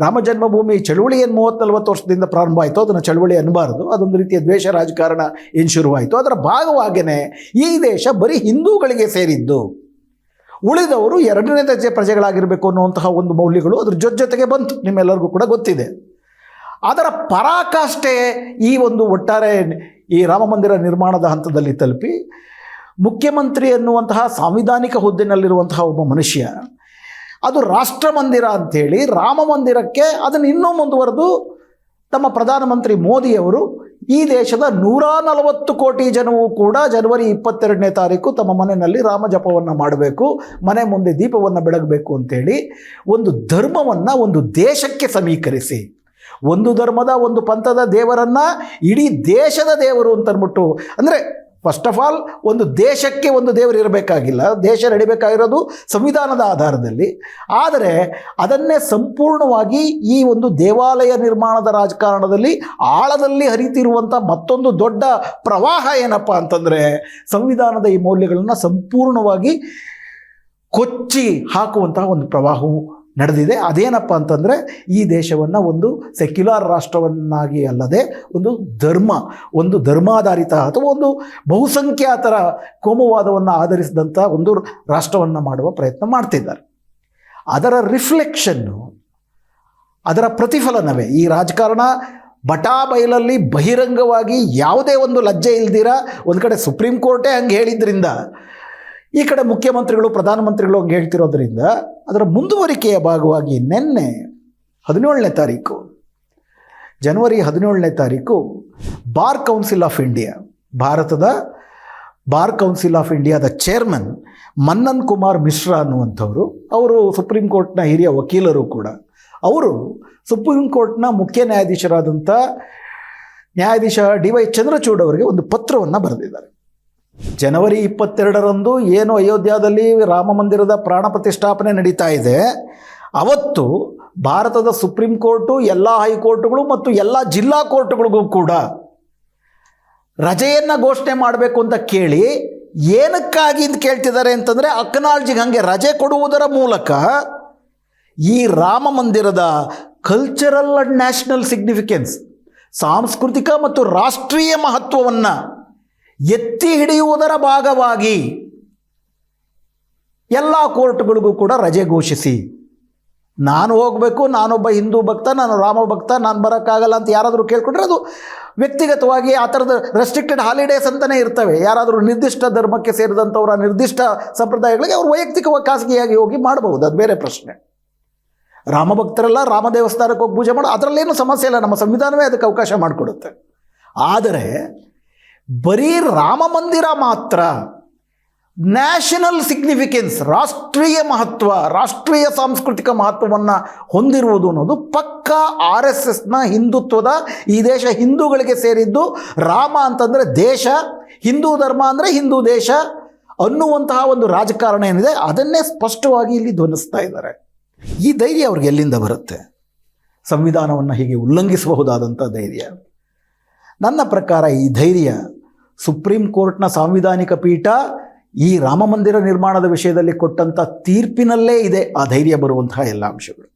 ರಾಮ ಜನ್ಮಭೂಮಿ ಚಳುವಳಿ ಏನು ಮೂವತ್ತು ನಲವತ್ತು ವರ್ಷದಿಂದ ಪ್ರಾರಂಭ ಆಯಿತು ಅದನ್ನು ಚಳುವಳಿ ಅನ್ನಬಾರದು ಅದೊಂದು ರೀತಿಯ ದ್ವೇಷ ರಾಜಕಾರಣ ಏನು ಶುರುವಾಯಿತು ಅದರ ಭಾಗವಾಗಿಯೇ ಈ ದೇಶ ಬರೀ ಹಿಂದೂಗಳಿಗೆ ಸೇರಿದ್ದು. ಉಳಿದವರು ಎರಡನೇ ದರ್ಜೆ ಪ್ರಜೆಗಳಾಗಿರಬೇಕು ಅನ್ನುವಂತಹ ಒಂದು ಮೌಲ್ಯಗಳು ಅದ್ರ ಜೊತೆ ಜೊತೆಗೆ ಬಂತು. ನಿಮ್ಮೆಲ್ಲರಿಗೂ ಕೂಡ ಗೊತ್ತಿದೆ. ಅದರ ಪರಾಕಾಷ್ಠೆ ಈ ಒಂದು ಒಟ್ಟಾರೆ ಈ ರಾಮ ಮಂದಿರ ನಿರ್ಮಾಣದ ಹಂತದಲ್ಲಿ ತಲುಪಿ ಮುಖ್ಯಮಂತ್ರಿ ಎನ್ನುವಂತಹ ಸಾಂವಿಧಾನಿಕ ಹುದ್ದೆನಲ್ಲಿರುವಂತಹ ಒಬ್ಬ ಮನುಷ್ಯ ಅದು ರಾಷ್ಟ್ರ ಮಂದಿರ ಅಂಥೇಳಿ ರಾಮ ಮಂದಿರಕ್ಕೆ ಅದನ್ನು ಇನ್ನೂ ಮುಂದುವರೆದು ತಮ್ಮ ಪ್ರಧಾನಮಂತ್ರಿ ಮೋದಿಯವರು ಈ ದೇಶದ ನೂರ ನಲವತ್ತು ಕೋಟಿ ಜನವು ಕೂಡ ಜನವರಿ ಇಪ್ಪತ್ತೆರಡನೇ ತಾರೀಕು ತಮ್ಮ ಮನೆಯಲ್ಲಿ ರಾಮ ಜಪವನ್ನು ಮಾಡಬೇಕು, ಮನೆ ಮುಂದೆ ದೀಪವನ್ನು ಬೆಳಗಬೇಕು ಅಂತೇಳಿ ಒಂದು ಧರ್ಮವನ್ನು ಒಂದು ದೇಶಕ್ಕೆ ಸಮೀಕರಿಸಿ. ಒಂದು ಧರ್ಮದ ಒಂದು ಪಂಥದ ದೇವರನ್ನು ಇಡೀ ದೇಶದ ದೇವರು ಅಂತನ್ಬಿಟ್ಟು, ಅಂದರೆ ಫಸ್ಟ್ ಆಫ್ ಆಲ್ ಒಂದು ದೇಶಕ್ಕೆ ಒಂದು ದೇವರು ಇರಬೇಕಾಗಿಲ್ಲ. ದೇಶ ನಡಿಬೇಕಾಗಿರೋದು ಸಂವಿಧಾನದ ಆಧಾರದಲ್ಲಿ. ಆದರೆ ಅದನ್ನೇ ಸಂಪೂರ್ಣವಾಗಿ ಈ ಒಂದು ದೇವಾಲಯ ನಿರ್ಮಾಣದ ರಾಜಕಾರಣದಲ್ಲಿ ಆಳದಲ್ಲಿ ಹರಿತಿರುವಂಥ ಮತ್ತೊಂದು ದೊಡ್ಡ ಪ್ರವಾಹ ಏನಪ್ಪ ಅಂತಂದರೆ ಸಂವಿಧಾನದ ಈ ಮೌಲ್ಯಗಳನ್ನು ಸಂಪೂರ್ಣವಾಗಿ ಕೊಚ್ಚಿ ಹಾಕುವಂತಹ ಒಂದು ಪ್ರವಾಹವು ನಡೆದಿದೆ. ಅದೇನಪ್ಪ ಅಂತಂದರೆ, ಈ ದೇಶವನ್ನು ಒಂದು ಸೆಕ್ಯುಲರ್ ರಾಷ್ಟ್ರವನ್ನಾಗಿ ಅಲ್ಲದೆ, ಒಂದು ಧರ್ಮ, ಒಂದು ಧರ್ಮಾಧಾರಿತ ಅಥವಾ ಒಂದು ಬಹುಸಂಖ್ಯಾತರ ಕೋಮುವಾದವನ್ನು ಆಧರಿಸಿದಂಥ ಒಂದು ರಾಷ್ಟ್ರವನ್ನು ಮಾಡುವ ಪ್ರಯತ್ನ ಮಾಡ್ತಿದ್ದಾರೆ. ಅದರ ರಿಫ್ಲೆಕ್ಷನ್ನು, ಅದರ ಪ್ರತಿಫಲನವೇ? ಈ ರಾಜಕಾರಣ ಬಟಾಬೈಲಲ್ಲಿ ಬಹಿರಂಗವಾಗಿ ಯಾವುದೇ ಒಂದು ಲಜ್ಜೆ ಇಲ್ದಿರ ಒಂದು ಕಡೆ ಸುಪ್ರೀಂ ಕೋರ್ಟೇ ಹಂಗೆ ಹೇಳಿದ್ರಿಂದ ಈ ಕಡೆ ಮುಖ್ಯಮಂತ್ರಿಗಳು, ಪ್ರಧಾನಮಂತ್ರಿಗಳು ಹಂಗೆ ಹೇಳ್ತಿರೋದ್ರಿಂದ ಅದರ ಮುಂದುವರಿಕೆಯ ಭಾಗವಾಗಿ ನಿನ್ನೆ ಹದಿನೇಳನೇ ತಾರೀಕು, ಜನವರಿ ಹದಿನೇಳನೇ ತಾರೀಕು ಬಾರ್ ಕೌನ್ಸಿಲ್ ಆಫ್ ಇಂಡಿಯಾ, ಭಾರತದ ಬಾರ್ ಕೌನ್ಸಿಲ್ ಆಫ್ ಇಂಡಿಯಾದ ಚೇರ್ಮನ್ ಮನ್ನನ್ ಕುಮಾರ್ ಮಿಶ್ರಾ ಅನ್ನುವಂಥವರು, ಅವರು ಸುಪ್ರೀಂ ಕೋರ್ಟ್ನ ಹಿರಿಯ ವಕೀಲರು ಕೂಡ, ಅವರು ಸುಪ್ರೀಂ ಕೋರ್ಟ್ನ ಮುಖ್ಯ ನ್ಯಾಯಾಧೀಶರಾದಂಥ ನ್ಯಾಯಾಧೀಶ ಡಿ ವೈ ಚಂದ್ರಚೂಡ್ ಅವರಿಗೆ ಒಂದು ಪತ್ರವನ್ನು ಬರೆದಿದ್ದಾರೆ. ಜನವರಿ ಇಪ್ಪತ್ತೆರಡರಂದು ಏನು ಅಯೋಧ್ಯದಲ್ಲಿ ರಾಮ ಮಂದಿರದ ಪ್ರಾಣ ಪ್ರತಿಷ್ಠಾಪನೆ ನಡೀತಾ ಇದೆ, ಅವತ್ತು ಭಾರತದ ಸುಪ್ರೀಂ ಕೋರ್ಟು ಎಲ್ಲ ಹೈಕೋರ್ಟ್ಗಳು ಮತ್ತು ಎಲ್ಲ ಜಿಲ್ಲಾ ಕೋರ್ಟ್ಗಳಿಗೂ ಕೂಡ ರಜೆಯನ್ನು ಘೋಷಣೆ ಮಾಡಬೇಕು ಅಂತ ಕೇಳಿ ಏನಕ್ಕಾಗಿ ಅಂತ ಕೇಳ್ತಿದ್ದಾರೆ ಅಂತಂದರೆ ಅಕ್ನಾಲ್ಜಿಗೆ ಹಾಗೆ ರಜೆ ಕೊಡುವುದರ ಮೂಲಕ ಈ ರಾಮ ಮಂದಿರದ ಕಲ್ಚರಲ್ ಆ್ಯಂಡ್ ನ್ಯಾಷನಲ್ ಸಿಗ್ನಿಫಿಕೆನ್ಸ್ ಸಾಂಸ್ಕೃತಿಕ ಮತ್ತು ರಾಷ್ಟ್ರೀಯ ಮಹತ್ವವನ್ನು ಎತ್ತಿ ಹಿಡಿಯುವುದರ ಭಾಗವಾಗಿ ಎಲ್ಲ ಕೋರ್ಟ್ಗಳಿಗೂ ಕೂಡ ರಜೆ ಘೋಷಿಸಿ, ನಾನು ಹೋಗಬೇಕು, ನಾನೊಬ್ಬ ಹಿಂದೂ ಭಕ್ತ, ನಾನು ರಾಮ ಭಕ್ತ, ನಾನು ಬರೋಕ್ಕಾಗಲ್ಲ ಅಂತ ಯಾರಾದರೂ ಕೇಳ್ಕೊಂಡ್ರೆ ಅದು ವ್ಯಕ್ತಿಗತವಾಗಿ ಆ ಥರದ ರೆಸ್ಟ್ರಿಕ್ಟೆಡ್ ಹಾಲಿಡೇಸ್ ಅಂತಲೇ ಇರ್ತವೆ. ಯಾರಾದರೂ ನಿರ್ದಿಷ್ಟ ಧರ್ಮಕ್ಕೆ ಸೇರಿದಂಥವ್ರ ನಿರ್ದಿಷ್ಟ ಸಂಪ್ರದಾಯಗಳಿಗೆ ಅವರು ವೈಯಕ್ತಿಕವಾಗಿ ಖಾಸಗಿಯಾಗಿ ಹೋಗಿ ಮಾಡಬಹುದು. ಅದು ಬೇರೆ ಪ್ರಶ್ನೆ. ರಾಮ ಭಕ್ತರೆಲ್ಲ ರಾಮ ದೇವಸ್ಥಾನಕ್ಕೆ ಹೋಗಿ ಪೂಜೆ ಮಾಡೋ, ಅದರಲ್ಲೇನು ಸಮಸ್ಯೆ ಇಲ್ಲ, ನಮ್ಮ ಸಂವಿಧಾನವೇ ಅದಕ್ಕೆ ಅವಕಾಶ ಮಾಡಿಕೊಡುತ್ತೆ. ಆದರೆ ಬರೀ ರಾಮ ಮಂದಿರ ಮಾತ್ರ ನ್ಯಾಷನಲ್ ಸಿಗ್ನಿಫಿಕೆನ್ಸ್, ರಾಷ್ಟ್ರೀಯ ಮಹತ್ವ, ರಾಷ್ಟ್ರೀಯ ಸಾಂಸ್ಕೃತಿಕ ಮಹತ್ವವನ್ನು ಹೊಂದಿರುವುದು ಅನ್ನೋದು ಪಕ್ಕ ಆರ್ ಎಸ್ ಎಸ್ನ ಹಿಂದುತ್ವದ ಈ ದೇಶ ಹಿಂದೂಗಳಿಗೆ ಸೇರಿದ್ದು ರಾಮ ಅಂತಂದರೆ ದೇಶ, ಹಿಂದೂ ಧರ್ಮ ಅಂದರೆ ಹಿಂದೂ ದೇಶ ಅನ್ನುವಂತಹ ಒಂದು ರಾಜಕಾರಣ ಏನಿದೆ, ಅದನ್ನೇ ಸ್ಪಷ್ಟವಾಗಿ ಇಲ್ಲಿ ಧ್ವನಿಸ್ತಾ ಇದ್ದಾರೆ. ಈ ಧೈರ್ಯ ಅವ್ರಿಗೆ ಎಲ್ಲಿಂದ ಬರುತ್ತೆ? ಸಂವಿಧಾನವನ್ನು ಹೀಗೆ ಉಲ್ಲಂಘಿಸಬಹುದಾದಂಥ ಧೈರ್ಯ. ನನ್ನ ಪ್ರಕಾರ ಈ ಧೈರ್ಯ ಸುಪ್ರೀಂ ಕೋರ್ಟ್ನ ಸಾಂವಿಧಾನಿಕ ಪೀಠ ಈ ರಾಮ ಮಂದಿರ ನಿರ್ಮಾಣದ ವಿಷಯದಲ್ಲಿ ಕೊಟ್ಟಂಥ ತೀರ್ಪಿನಲ್ಲೇ ಇದೆ ಆ ಧೈರ್ಯ ಬರುವಂತಹ ಎಲ್ಲ ಅಂಶಗಳು.